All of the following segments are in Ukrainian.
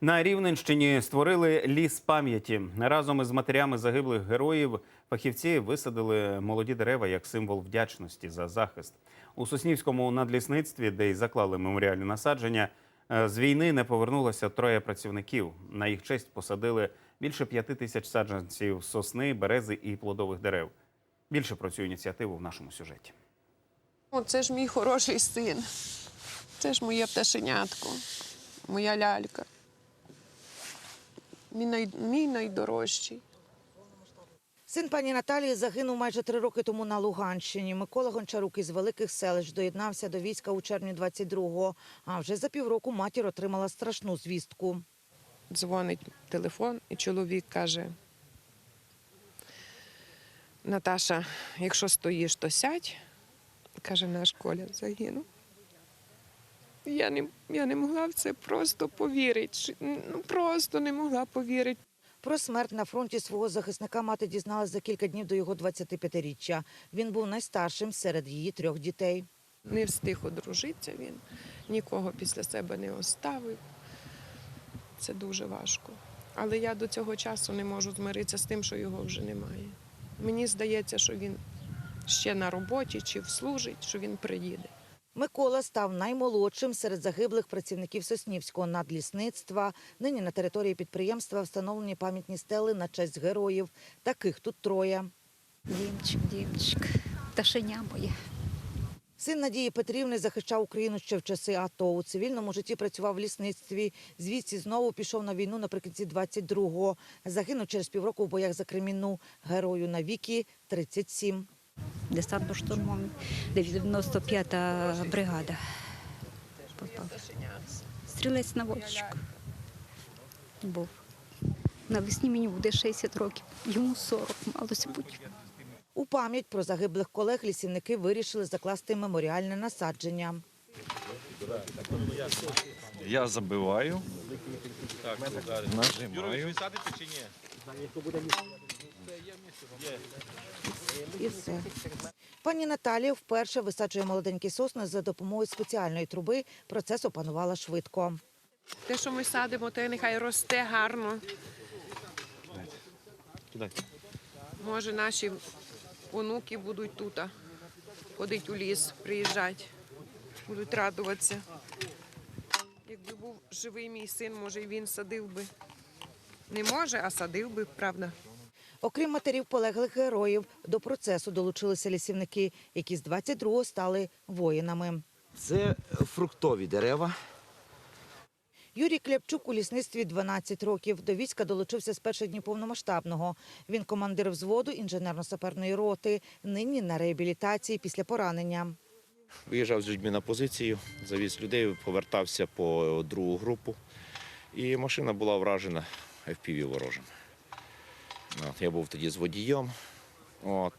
На Рівненщині створили ліс пам'яті. Разом із матерями загиблих героїв фахівці висадили молоді дерева як символ вдячності за захист. У Соснівському надлісництві, де й заклали меморіальні насадження, е, з війни не повернулося троє працівників. На їх честь посадили більше п'яти тисяч саджанців сосни, берези і плодових дерев. Більше про цю ініціативу в нашому сюжеті. О, це ж мій хороший син. Це ж моє пташенятко, моя лялька. Мій, най... мій найдорожчий. Син пані Наталії загинув майже три роки тому на Луганщині. Микола Гончарук із великих селищ доєднався до війська у червні 22-го. А вже за півроку матір отримала страшну звістку. Дзвонить телефон, і чоловік каже: Наташа, якщо стоїш, то сядь. Каже, наш Коля загинув. Я не, я не могла в це просто повірити. Ну, просто не могла повірити. Про смерть на фронті свого захисника мати дізналась за кілька днів до його 25-річчя. Він був найстаршим серед її трьох дітей. Не встиг одружитися він, нікого після себе не оставив. Це дуже важко. Але я до цього часу не можу змиритися з тим, що його вже немає. Мені здається, що він ще на роботі чи служить, що він приїде. Микола став наймолодшим серед загиблих працівників Соснівського надлісництва. Нині на території підприємства встановлені пам'ятні стели на честь героїв. Таких тут троє. Дімчик, дімчик, пташеня моє. Син Надії Петрівни захищав Україну ще в часи АТО. У цивільному житті працював в лісництві. Звідси знову пішов на війну наприкінці 22-го. Загинув через півроку в боях за Кремінну. Герою на віки 37. Десантно-штурмовий, 95-та бригада. Попав. Стрілець наводчик був. Навесні мені буде 60 років, йому 40, малося бути. У пам'ять про загиблих колег лісівники вирішили закласти меморіальне насадження. Я забиваю. Нажимаю. І все. Пані Наталія вперше висаджує молоденькі сосни за допомогою спеціальної труби. Процес опанувала швидко. Те, що ми садимо, те нехай росте гарно. Може, наші онуки будуть тут ходити у ліс, приїжджати, будуть радуватися. Якби був живий мій син, може, і він садив би. Не може, а садив би, правда. Окрім матерів полеглих героїв, до процесу долучилися лісівники, які з 22-го стали воїнами. Це фруктові дерева. Юрій Кляпчук у лісництві 12 років. До війська долучився з перших днів повномасштабного. Він командир взводу інженерно-саперної роти. Нині на реабілітації після поранення. Виїжджав з людьми на позицію, завіз людей, повертався по другу групу. І машина була вражена FPV ворожим. От, я був тоді з водієм. От,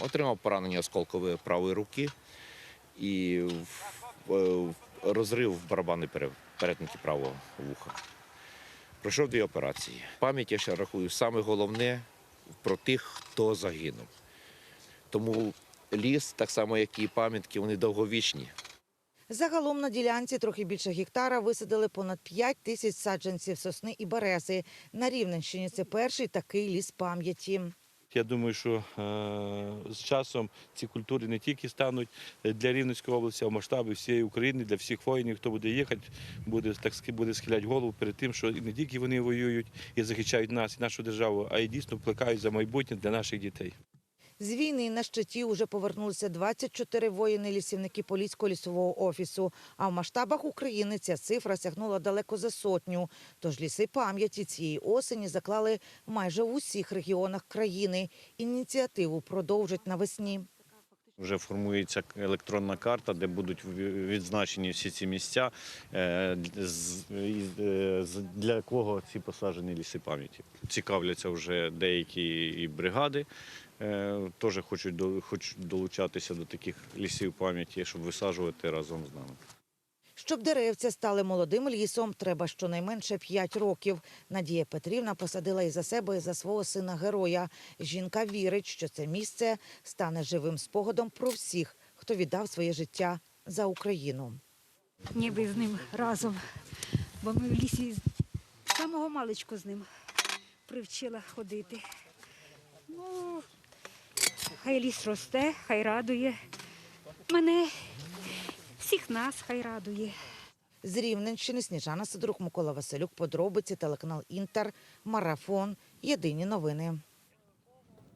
отримав поранення осколкової правої руки і розрив барабани пере- перетинки правого вуха. Пройшов дві операції. Пам'ять я ще рахую саме головне про тих, хто загинув. Тому ліс, так само як і пам'ятки, вони довговічні. Загалом на ділянці трохи більше гектара висадили понад 5 тисяч саджанців сосни і берези. На Рівненщині це перший такий ліс пам'яті. Я думаю, що е, з часом ці культури не тільки стануть для Рівненської області, а в масштабі всієї України, для всіх воїнів, хто буде їхати, буде так буде схиляти голову перед тим, що не тільки вони воюють і захищають нас і нашу державу, а й дійсно плекають за майбутнє для наших дітей. З війни на щиті уже повернулися 24 воїни-лісівники Поліського лісового офісу. А в масштабах України ця цифра сягнула далеко за сотню. Тож ліси пам'яті цієї осені заклали майже в усіх регіонах країни. Ініціативу продовжать навесні. Вже формується електронна карта, де будуть відзначені всі ці місця, е, е, для кого ці посаджені ліси пам'яті. Цікавляться вже деякі бригади, е, теж хочуть долучатися до таких лісів пам'яті, щоб висаджувати разом з нами. Щоб деревця стали молодим лісом, треба щонайменше 5 років. Надія Петрівна посадила і за себе, і за свого сина героя. Жінка вірить, що це місце стане живим спогадом про всіх, хто віддав своє життя за Україну. Ніби з ним разом. Бо ми в лісі з самого маличку з ним привчила ходити. Ну, хай ліс росте, хай радує. Мене, всіх нас хай радує. З Рівненщини Сніжана Сидорук, Микола Василюк, подробиці, телеканал Інтер, Марафон, Єдині новини.